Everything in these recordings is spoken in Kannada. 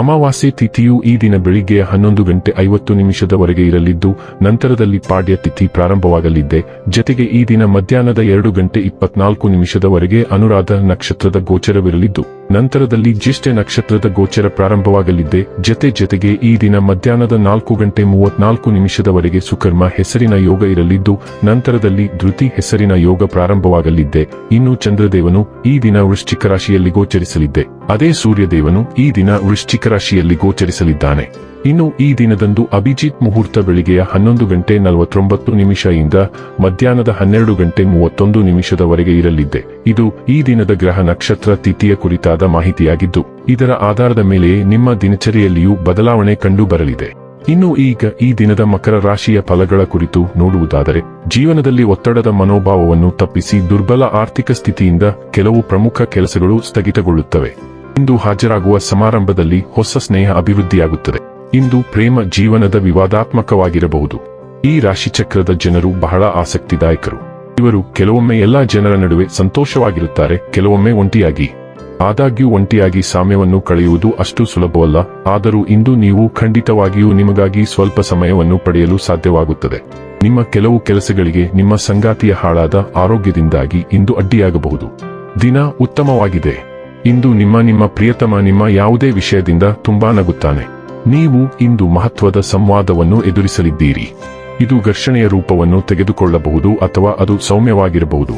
ಅಮಾವಾಸ್ಯೆ ತಿಥಿಯು ಈ ದಿನ ಬೆಳಿಗ್ಗೆ ಹನ್ನೊಂದು ಗಂಟೆ ಐವತ್ತು ನಿಮಿಷದವರೆಗೆ ಇರಲಿದ್ದು, ನಂತರದಲ್ಲಿ ಪಾಡ್ಯ ತಿಥಿ ಪ್ರಾರಂಭವಾಗಲಿದೆ ಜತೆಗೆ ಈ ದಿನ ಮಧ್ಯಾಹ್ನದ ಎರಡು ಗಂಟೆ ಇಪ್ಪತ್ನಾಲ್ಕು ನಿಮಿಷದವರೆಗೆ ಅನುರಾಧ ನಕ್ಷತ್ರದ ಗೋಚರವಿರಲಿದ್ದು, ನಂತರದಲ್ಲಿ ಜ್ಯೇಷ್ಠ ನಕ್ಷತ್ರದ ಗೋಚರ ಪ್ರಾರಂಭವಾಗಲಿದೆ ಜತೆ ಜತೆಗೆ ಈ ದಿನ ಮಧ್ಯಾಹ್ನದ ನಾಲ್ಕು ಗಂಟೆ ಮೂವತ್ನಾಲ್ಕು ನಿಮಿಷದವರೆಗೆ ಸುಕರ್ಮ ಹೆಸರಿನ ಯೋಗ ಇರಲಿದ್ದು, ನಂತರದಲ್ಲಿ ಧೃತಿ ಹೆಸರಿನ ಯೋಗ ಪ್ರಾರಂಭವಾಗಲಿದೆ ಇನ್ನು ಚಂದ್ರದೇವನು ಈ ದಿನ ವೃಶ್ಚಿಕ ರಾಶಿಯಲ್ಲಿ ಗೋಚರಿಸಲಿದ್ದೆ. ಅದೇ ಸೂರ್ಯದೇವನು ಈ ದಿನ ವೃಶ್ಚಿಕ ರಾಶಿಯಲ್ಲಿ ಗೋಚರಿಸಲಿದ್ದಾನೆ. ಇನ್ನು ಈ ದಿನದಂದು ಅಭಿಜಿತ್ ಮುಹೂರ್ತ ಬೆಳಿಗ್ಗೆಯ ಹನ್ನೊಂದು ಗಂಟೆ ನಲವತ್ತೊಂಬತ್ತು ನಿಮಿಷದಿಂದ ಮಧ್ಯಾಹ್ನದ ಹನ್ನೆರಡು ಗಂಟೆ ಮೂವತ್ತೊಂದು ನಿಮಿಷದವರೆಗೆ ಇರಲಿದೆ ಇದು ಈ ದಿನದ ಗ್ರಹ ನಕ್ಷತ್ರ ತಿಥಿಯ ಕುರಿತಾದ ಮಾಹಿತಿಯಾಗಿದ್ದು, ಇದರ ಆಧಾರದ ಮೇಲೆ ನಿಮ್ಮ ದಿನಚರಿಯಲ್ಲಿಯೂ ಬದಲಾವಣೆ ಕಂಡು ಬರಲಿದೆ ಇನ್ನು ಈಗ ಈ ದಿನದ ಮಕರ ರಾಶಿಯ ಫಲಗಳ ಕುರಿತು ನೋಡುವುದಾದರೆ, ಜೀವನದಲ್ಲಿ ಒತ್ತಡದ ಮನೋಭಾವವನ್ನು ತಪ್ಪಿಸಿ ದುರ್ಬಲ ಆರ್ಥಿಕ ಸ್ಥಿತಿಯಿಂದ ಕೆಲವು ಪ್ರಮುಖ ಕೆಲಸಗಳು ಸ್ಥಗಿತಗೊಳ್ಳುತ್ತವೆ. ಇಂದು ಹಾಜರಾಗುವ ಸಮಾರಂಭದಲ್ಲಿ ಹೊಸ ಸ್ನೇಹ ಅಭಿವೃದ್ಧಿಯಾಗುತ್ತದೆ. ಇಂದು ಪ್ರೇಮ ಜೀವನದ ವಿವಾದಾತ್ಮಕವಾಗಿರಬಹುದು. ಈ ರಾಶಿಚಕ್ರದ ಜನರು ಬಹಳ ಆಸಕ್ತಿದಾಯಕರು. ಇವರು ಕೆಲವೊಮ್ಮೆ ಎಲ್ಲಾ ಜನರ ನಡುವೆ ಸಂತೋಷವಾಗಿರುತ್ತಾರೆ, ಕೆಲವೊಮ್ಮೆ ಒಂಟಿಯಾಗಿ. ಆದಾಗ್ಯೂ ಒಂಟಿಯಾಗಿ ಸಾಮ್ಯವನ್ನು ಕಳೆಯುವುದು ಅಷ್ಟು ಸುಲಭವಲ್ಲ, ಆದರೂ ಇಂದು ನೀವು ಖಂಡಿತವಾಗಿಯೂ ನಿಮಗಾಗಿ ಸ್ವಲ್ಪ ಸಮಯವನ್ನು ಪಡೆಯಲು ಸಾಧ್ಯವಾಗುತ್ತದೆ. ನಿಮ್ಮ ಕೆಲವು ಕೆಲಸಗಳಿಗೆ ನಿಮ್ಮ ಸಂಗಾತಿಯ ಹಾಳಾದ ಆರೋಗ್ಯದಿಂದಾಗಿ ಇಂದು ಅಡ್ಡಿಯಾಗಬಹುದು. ದಿನ ಉತ್ತಮವಾಗಿದೆ. ಇಂದು ನಿಮ್ಮ ನಿಮ್ಮ ಪ್ರಿಯತಮ ನಿಮ್ಮ ಯಾವುದೇ ವಿಷಯದಿಂದ ತುಂಬಾ ನಗುತ್ತಾನೆ. ನೀವು ಇಂದು ಮಹತ್ವದ ಸಂವಾದವನ್ನು ಎದುರಿಸಲಿದ್ದೀರಿ. ಇದು ಘರ್ಷಣೆಯ ರೂಪವನ್ನು ತೆಗೆದುಕೊಳ್ಳಬಹುದು ಅಥವಾ ಅದು ಸೌಮ್ಯವಾಗಿರಬಹುದು.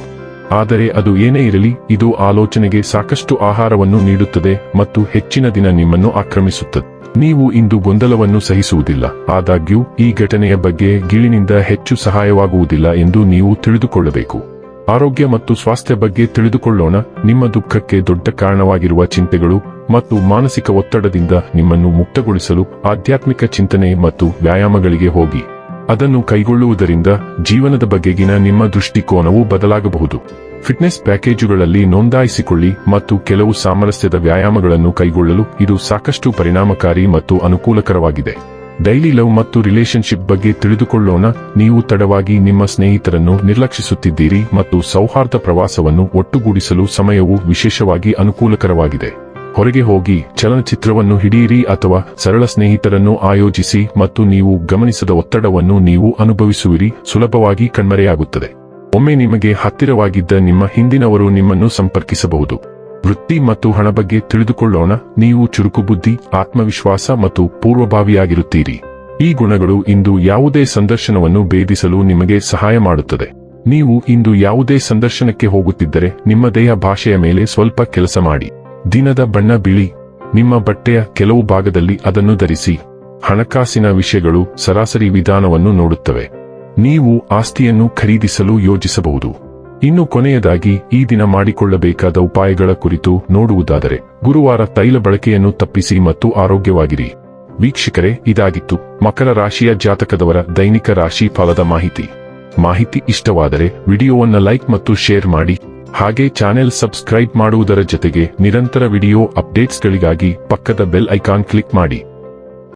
ಆದರೆ ಅದು ಏನೇ ಇರಲಿ, ಇದು ಆಲೋಚನೆಗೆ ಸಾಕಷ್ಟು ಆಹಾರವನ್ನು ನೀಡುತ್ತದೆ ಮತ್ತು ಹೆಚ್ಚಿನ ದಿನ ನಿಮ್ಮನ್ನು ಆಕ್ರಮಿಸುತ್ತದೆ. ನೀವು ಇಂದು ಗೊಂದಲವನ್ನು ಸಹಿಸುವುದಿಲ್ಲ. ಆದಾಗ್ಯೂ, ಈ ಘಟನೆಯ ಬಗ್ಗೆ ಗಿಳಿನಿಂದ ಹೆಚ್ಚು ಸಹಾಯವಾಗುವುದಿಲ್ಲ ಎಂದು ನೀವು ತಿಳಿದುಕೊಳ್ಳಬೇಕು. ಆರೋಗ್ಯ ಮತ್ತು ಸ್ವಾಸ್ಥ್ಯ ಬಗ್ಗೆ ತಿಳಿದುಕೊಳ್ಳೋಣ. ನಿಮ್ಮ ದುಃಖಕ್ಕೆ ದೊಡ್ಡ ಕಾರಣವಾಗಿರುವ ಚಿಂತೆಗಳು ಮತ್ತು ಮಾನಸಿಕ ಒತ್ತಡದಿಂದ ನಿಮ್ಮನ್ನು ಮುಕ್ತಗೊಳಿಸಲು ಆಧ್ಯಾತ್ಮಿಕ ಚಿಂತನೆ ಮತ್ತು ವ್ಯಾಯಾಮಗಳಿಗೆ ಹೋಗಿ. ಅದನ್ನು ಕೈಗೊಳ್ಳುವುದರಿಂದ ಜೀವನದ ಬಗೆಗಿನ ನಿಮ್ಮ ದೃಷ್ಟಿಕೋನವು ಬದಲಾಗಬಹುದು. ಫಿಟ್ನೆಸ್ ಪ್ಯಾಕೇಜುಗಳಲ್ಲಿ ನೋಂದಾಯಿಸಿಕೊಳ್ಳಿ ಮತ್ತು ಕೆಲವು ಸಾಮರಸ್ಯದ ವ್ಯಾಯಾಮಗಳನ್ನು ಕೈಗೊಳ್ಳಲು ಇದು ಸಾಕಷ್ಟು ಪರಿಣಾಮಕಾರಿ ಮತ್ತು ಅನುಕೂಲಕರವಾಗಿದೆ. ಡೈಲಿ ಲವ್ ಮತ್ತು ರಿಲೇಶನ್ಶಿಪ್ ಬಗ್ಗೆ ತಿಳಿದುಕೊಳ್ಳೋಣ. ನೀವು ತಡವಾಗಿ ನಿಮ್ಮ ಸ್ನೇಹಿತರನ್ನು ನಿರ್ಲಕ್ಷಿಸುತ್ತಿದ್ದೀರಿ ಮತ್ತು ಸೌಹಾರ್ದ ಪ್ರವಾಸವನ್ನು ಒಟ್ಟುಗೂಡಿಸಲು ಸಮಯವು ವಿಶೇಷವಾಗಿ ಅನುಕೂಲಕರವಾಗಿದೆ. ಹೊರಗೆ ಹೋಗಿ ಚಲನಚಿತ್ರವನ್ನು ಹಿಡಿಯಿರಿ ಅಥವಾ ಸರಳ ಸ್ನೇಹಿತರನ್ನು ಆಯೋಜಿಸಿ ಮತ್ತು ನೀವು ಗಮನಿಸದ ಒತ್ತಡವನ್ನು ನೀವು ಅನುಭವಿಸುವಿರಿ. ಸುಲಭವಾಗಿ ಕಣ್ಮರೆಯಾಗುತ್ತದೆ. ಒಮ್ಮೆ ನಿಮಗೆ ಹತ್ತಿರವಾಗಿದ್ದ ನಿಮ್ಮ ಹಿಂದಿನವರು ನಿಮ್ಮನ್ನು ಸಂಪರ್ಕಿಸಬಹುದು. ವೃತ್ತಿ ಮತ್ತು ಹಣ ಬಗ್ಗೆ ತಿಳಿದುಕೊಳ್ಳೋಣ. ನೀವು ಚುರುಕು ಬುದ್ಧಿ, ಆತ್ಮವಿಶ್ವಾಸ ಮತ್ತು ಪೂರ್ವಭಾವಿಯಾಗಿರುತ್ತೀರಿ. ಈ ಗುಣಗಳು ಇಂದು ಯಾವುದೇ ಸಂದರ್ಶನವನ್ನು ಭೇದಿಸಲು ನಿಮಗೆ ಸಹಾಯ ಮಾಡುತ್ತದೆ. ನೀವು ಇಂದು ಯಾವುದೇ ಸಂದರ್ಶನಕ್ಕೆ ಹೋಗುತ್ತಿದ್ದರೆ ನಿಮ್ಮ ದೇಹ ಭಾಷೆಯ ಮೇಲೆ ಸ್ವಲ್ಪ ಕೆಲಸ ಮಾಡಿ. ದಿನದ ಬಣ್ಣ ಬಿಳಿ. ನಿಮ್ಮ ಬಟ್ಟೆಯ ಕೆಲವು ಭಾಗದಲ್ಲಿ ಅದನ್ನು ಧರಿಸಿ. ಹಣಕಾಸಿನ ವಿಷಯಗಳು ಸರಾಸರಿ ವಿಧಾನವನ್ನು ನೋಡುತ್ತವೆ. ನೀವು ಆಸ್ತಿಯನ್ನು ಖರೀದಿಸಲು ಯೋಜಿಸಬಹುದು. ಇನ್ನು ಕೊನೆಯದಾಗಿ ಈ ದಿನ ಮಾಡಿಕೊಳ್ಳಬೇಕಾದ ಉಪಾಯಗಳ ಕುರಿತು ನೋಡುವುದಾದರೆ ಗುರುವಾರ ತೈಲ ಬಳಕೆಯನ್ನು ತಪ್ಪಿಸಿ ಮತ್ತು ಆರೋಗ್ಯವಾಗಿರಿ. ವೀಕ್ಷಕರೇ, ಇದಾಗಿತ್ತು ಮಕರ ರಾಶಿಯ ಜಾತಕದವರ ದೈನಿಕ ರಾಶಿ ಫಲದ ಮಾಹಿತಿ. ಮಾಹಿತಿ ಇಷ್ಟವಾದರೆ ವಿಡಿಯೋವನ್ನು ಲೈಕ್ ಮತ್ತು ಶೇರ್ ಮಾಡಿ. ಹಾಗೆ ಚಾನೆಲ್ ಸಬ್ಸ್ಕ್ರೈಬ್ ಮಾಡುವುದರ ಜೊತೆಗೆ ನಿರಂತರ ವಿಡಿಯೋ ಅಪ್ಡೇಟ್ಸ್ಗಳಿಗಾಗಿ ಪಕ್ಕದ ಬೆಲ್ ಐಕಾನ್ ಕ್ಲಿಕ್ ಮಾಡಿ.